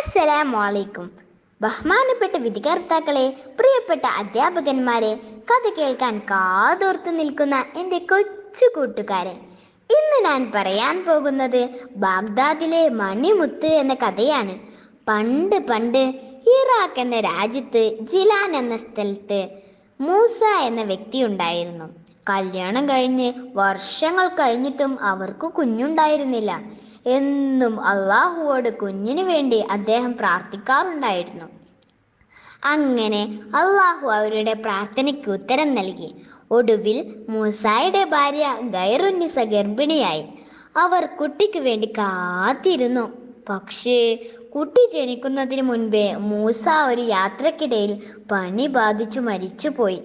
അസ്സലാമലൈക്കും. ബഹുമാനപ്പെട്ട വിധികർത്താക്കളെ പ്രിയപ്പെട്ട അധ്യാപകന്മാരെ കഥ കേൾക്കാൻ കാതോർത്ത് നിൽക്കുന്ന എന്റെ കൊച്ചു കൂട്ടുകാരെ ഇന്ന് ഞാൻ പറയാൻ പോകുന്നത് ബാഗ്ദാദിലെ മണിമുത്ത് എന്ന കഥയാണ്. പണ്ട് പണ്ട് ഇറാഖ് എന്ന രാജ്യത്ത് ജിലാൻ എന്ന സ്ഥലത്ത് മൂസ എന്ന വ്യക്തി ഉണ്ടായിരുന്നു. കല്യാണം കഴിഞ്ഞ് വർഷങ്ങൾ കഴിഞ്ഞിട്ടും അവർക്ക് കുഞ്ഞുണ്ടായിരുന്നില്ല. എന്നും അള്ളാഹുവോട് കുഞ്ഞിനു വേണ്ടി അദ്ദേഹം പ്രാർത്ഥിക്കാറുണ്ടായിരുന്നു. അങ്ങനെ അള്ളാഹു അവരുടെ പ്രാർത്ഥനയ്ക്ക് ഉത്തരം നൽകി. ഒടുവിൽ മൂസായുടെ ഭാര്യ ഗൈറുന്നിസ ഗർഭിണിയായി. അവർ കുട്ടിക്ക് വേണ്ടി കാത്തിരുന്നു. പക്ഷേ കുട്ടി ജനിക്കുന്നതിന് മുൻപേ മൂസ ഒരു യാത്രക്കിടയിൽ പനി ബാധിച്ചു മരിച്ചുപോയി.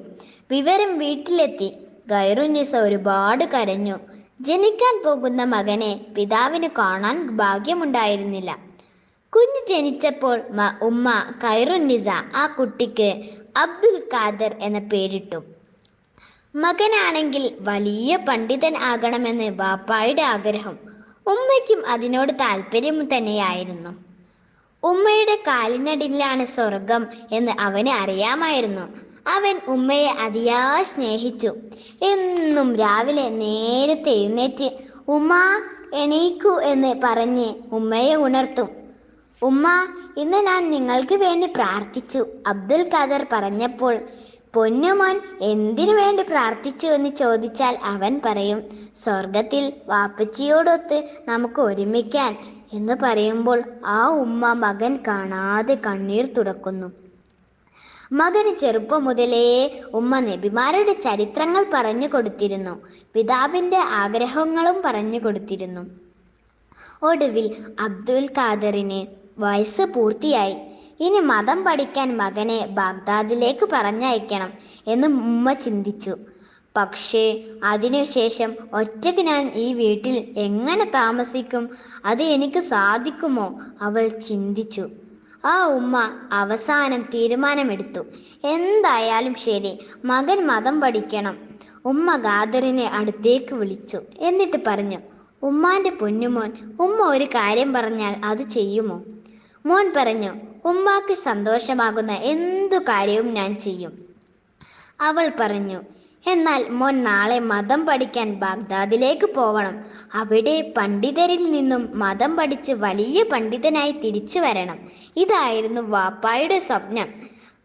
വിവരം വീട്ടിലെത്തി. ഗൈറുന്നിസ ഒരുപാട് കരഞ്ഞു. ജനിക്കാൻ പോകുന്ന മകനെ പിതാവിന് കാണാൻ ഭാഗ്യമുണ്ടായിരുന്നില്ല. കുഞ്ഞ് ജനിച്ചപ്പോൾ ഉമ്മ കൈറുന്നിസ ആ കുട്ടിക്ക് അബ്ദുൽ ഖാദർ എന്ന പേരിട്ടു. മകനാണെങ്കിൽ വലിയ പണ്ഡിതൻ ആകണമെന്ന് ബാപ്പായുടെ ആഗ്രഹം ഉമ്മയ്ക്കും അതിനോട് താല്പര്യം തന്നെയായിരുന്നു. ഉമ്മയുടെ കാലിനടിയിലാണ് സ്വർഗം എന്ന് അവന് അറിയാമായിരുന്നു. അവൻ ഉമ്മയെ അതിയായി സ്നേഹിച്ചു. എന്നും രാവിലെ നേരത്തെ എഴുന്നേറ്റ് ഉമ്മ എണീക്കൂ എന്ന് പറഞ്ഞ് ഉമ്മയെ ഉണർത്തും. ഉമ്മ ഇന്ന് ഞാൻ നിങ്ങൾക്ക് വേണ്ടി പ്രാർത്ഥിച്ചു അബ്ദുൽ ഖാദർ പറഞ്ഞപ്പോൾ പൊന്നുമോൻ എന്തിനു വേണ്ടി പ്രാർത്ഥിച്ചു? എന്ന് ചോദിച്ചാൽ അവൻ പറയും സ്വർഗത്തിൽ വാപ്പച്ചിയോടൊത്ത് നമുക്ക് ഒരുമിക്കാൻ എന്ന് പറയുമ്പോൾ ആ ഉമ്മ മകൻ കാണാതെ കണ്ണീർ തുടക്കുന്നു മകന് ചെറുപ്പം മുതലേ ഉമ്മ നബിമാരുടെ ചരിത്രങ്ങൾ പറഞ്ഞു കൊടുത്തിരുന്നു. പിതാവിന്റെ ആഗ്രഹങ്ങളും പറഞ്ഞു കൊടുത്തിരുന്നു. ഒടുവിൽ അബ്ദുൽ ഖാദറിന് വയസ്സ് പൂർത്തിയായി. ഇനി മതം പഠിക്കാൻ മകനെ ബാഗ്ദാദിലേക്ക് പറഞ്ഞയക്കണം എന്ന് ഉമ്മ ചിന്തിച്ചു. പക്ഷേ അതിനുശേഷം ഒറ്റയ്ക്ക് ഞാൻ ഈ വീട്ടിൽ എങ്ങനെ താമസിക്കും? അത് എനിക്ക് സാധിക്കുമോ? അവൾ ചിന്തിച്ചു. ആ ഉമ്മ അവസാനം തീരുമാനമെടുത്തു. എന്തായാലും ശരി മകൻ മതം പഠിക്കണം. ഉമ്മ ഗാദറിനെ അടുത്തേക്ക് വിളിച്ചു. എന്നിട്ട് പറഞ്ഞു ഉമ്മാന്റെ പൊന്നുമോൻ ഉമ്മ ഒരു കാര്യം പറഞ്ഞാൽ അത് ചെയ്യുമോ? മോൻ പറഞ്ഞു ഉമ്മാക്ക് സന്തോഷമാകുന്ന എന്തു കാര്യവും ഞാൻ ചെയ്യും. അവൾ പറഞ്ഞു എന്നാൽ മോൻ നാളെ മതം പഠിക്കാൻ ബാഗ്ദാദിലേക്ക് പോവണം. അവിടെ പണ്ഡിതരിൽ നിന്നും മതം പഠിച്ച് വലിയ പണ്ഡിതനായി തിരിച്ചു വരണം. ഇതായിരുന്നു വാപ്പായുടെ സ്വപ്നം.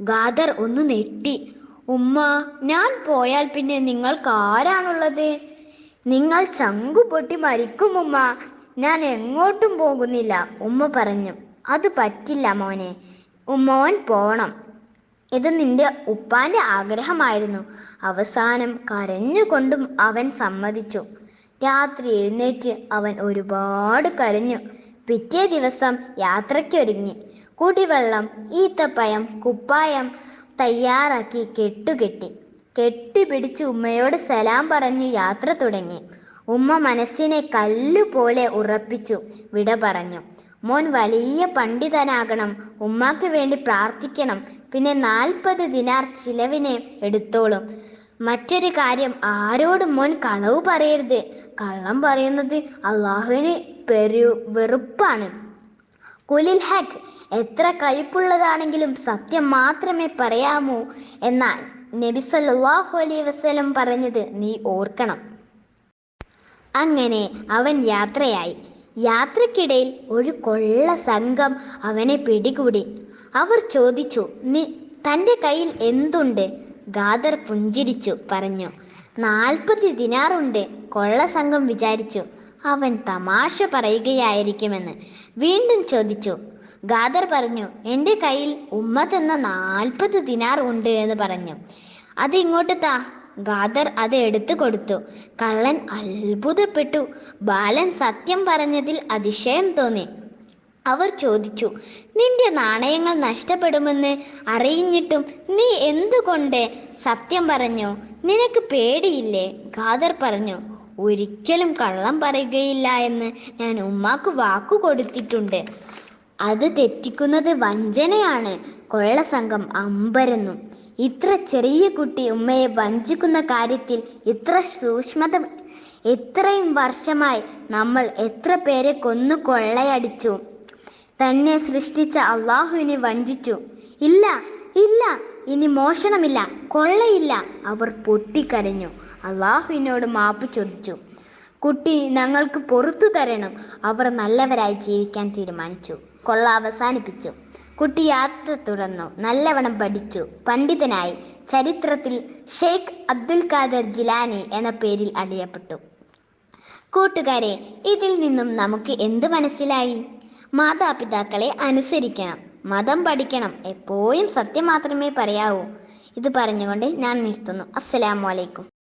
ഗാദർ ഒന്ന് നെട്ടി ഉമ്മ ഞാൻ പോയാൽ പിന്നെ നിങ്ങൾക്ക് ആരാണുള്ളത്? നിങ്ങൾ ചങ്കു പൊട്ടി മരിക്കും ഉമ്മ. ഞാൻ എങ്ങോട്ടും പോകുന്നില്ല ഉമ്മ പറഞ്ഞു. അത് പറ്റില്ല മോനെ. ഉമ്മോൻ പോണം. ഇത് നിന്റെ ഉപ്പാന്റെ ആഗ്രഹമായിരുന്നു. അവസാനം കരഞ്ഞുകൊണ്ടും അവൻ സമ്മതിച്ചു. രാത്രി എഴുന്നേറ്റ് അവൻ ഒരുപാട് കരഞ്ഞു. പിറ്റേ ദിവസം യാത്രയ്ക്കൊരുങ്ങി. കുടിവെള്ളം ഈത്തപ്പയം കുപ്പായം തയ്യാറാക്കി കെട്ടുകെട്ടി. കെട്ടിപ്പിടിച്ച് ഉമ്മയോട് സലാം പറഞ്ഞു യാത്ര തുടങ്ങി. ഉമ്മ മനസ്സിനെ കല്ലുപോലെ ഉറപ്പിച്ചു വിട പറഞ്ഞു. മോൻ വലിയ പണ്ഡിതനാകണം. ഉമ്മാക്ക് വേണ്ടി പ്രാർത്ഥിക്കണം. പിന്നെ നാൽപ്പത് ദിനാർ ചിലവിനെ എടുത്തോളും. മറ്റൊരു കാര്യം ആരോടും മോൻ കളവ് പറയരുത്. കള്ളം പറയുന്നത് അള്ളാഹുവിന് പെരു വെറുപ്പാണ്. കുലിൽ ഹക്ക് എത്ര കയ്പുള്ളതാണെങ്കിലും സത്യം മാത്രമേ പറയാമോ എന്നാൽ നബി സല്ലല്ലാഹു അലൈഹി വസല്ലം പറഞ്ഞത് നീ ഓർക്കണം. അങ്ങനെ അവൻ യാത്രയായി. യാത്രക്കിടയിൽ ഒരു കൊള്ള സംഘം അവനെ പിടികൂടി. അവർ ചോദിച്ചു നീ തന്റെ കയ്യിൽ എന്തുണ്ട്? ഗാദർ പുഞ്ചിരിച്ചു പറഞ്ഞു നാൽപ്പത് ദിനാറുണ്ട് കൊള്ള സംഘം വിചാരിച്ചു അവൻ തമാശ പറയുകയായിരിക്കുമെന്ന് വീണ്ടും ചോദിച്ചു ഗാദർ പറഞ്ഞു എന്റെ കയ്യിൽ ഉമ്മ തന്ന നാൽപ്പത് ദിനാർ ഉണ്ട് എന്ന് പറഞ്ഞു അത് ഇങ്ങോട്ട് താ. ഗാദർ അത് എടുത്തു കൊടുത്തു കള്ളൻ അത്ഭുതപ്പെട്ടു ബാലൻ സത്യം പറഞ്ഞതിൽ അതിശയം തോന്നി അവർ ചോദിച്ചു നിന്റെ നാണയങ്ങൾ നഷ്ടപ്പെടുമെന്ന് അറിയിഞ്ഞിട്ടും നീ എന്തുകൊണ്ട് സത്യം പറഞ്ഞു? നിനക്ക് പേടിയില്ലേ? ഖാദർ പറഞ്ഞു ഒരിക്കലും കള്ളം പറയുകയില്ല എന്ന് ഞാൻ ഉമ്മാക്ക് വാക്കു കൊടുത്തിട്ടുണ്ട്. അത് തെറ്റിക്കുന്നത് വഞ്ചനയാണ്. കൊള്ള സംഘം അമ്പരന്നു. ഇത്ര ചെറിയ കുട്ടി ഉമ്മയെ വഞ്ചിക്കുന്ന കാര്യത്തിൽ ഇത്ര സൂക്ഷ്മത ഇത്രയും വർഷമായി നമ്മൾ എത്ര പേരെ കൊന്നു കൊള്ളയടിച്ചു? തന്നെ സൃഷ്ടിച്ച അള്ളാഹുവിനെ വഞ്ചിച്ചു. ഇല്ല ഇല്ല ഇനി മോഷണമില്ല കൊള്ളയില്ല. അവർ പൊട്ടിക്കരഞ്ഞു. അള്ളാഹുവിനോട് മാപ്പ് ചോദിച്ചു. കുട്ടി ഞങ്ങൾക്ക് പൊറത്തു തരണം. അവർ നല്ലവരായി ജീവിക്കാൻ തീരുമാനിച്ചു. കൊള്ള അവസാനിപ്പിച്ചു. കുട്ടി യാത്ര തുടർന്നു. നല്ലവണ്ണം പഠിച്ചു. പണ്ഡിതനായി. ചരിത്രത്തിൽ ഷെയ്ഖ് അബ്ദുൽ ഖാദർ ജിലാനി എന്ന പേരിൽ അറിയപ്പെട്ടു. കൂട്ടുകാരെ ഇതിൽ നിന്നും നമുക്ക് എന്ത് മനസ്സിലായി? മാതാപിതാക്കളെ അനുസരിക്കണം. മതം പഠിക്കണം. എപ്പോഴും സത്യം മാത്രമേ പറയാവൂ. ഇത് പറഞ്ഞുകൊണ്ട് ഞാൻ നിർത്തുന്നു. അസ്സലാമു അലൈക്കും.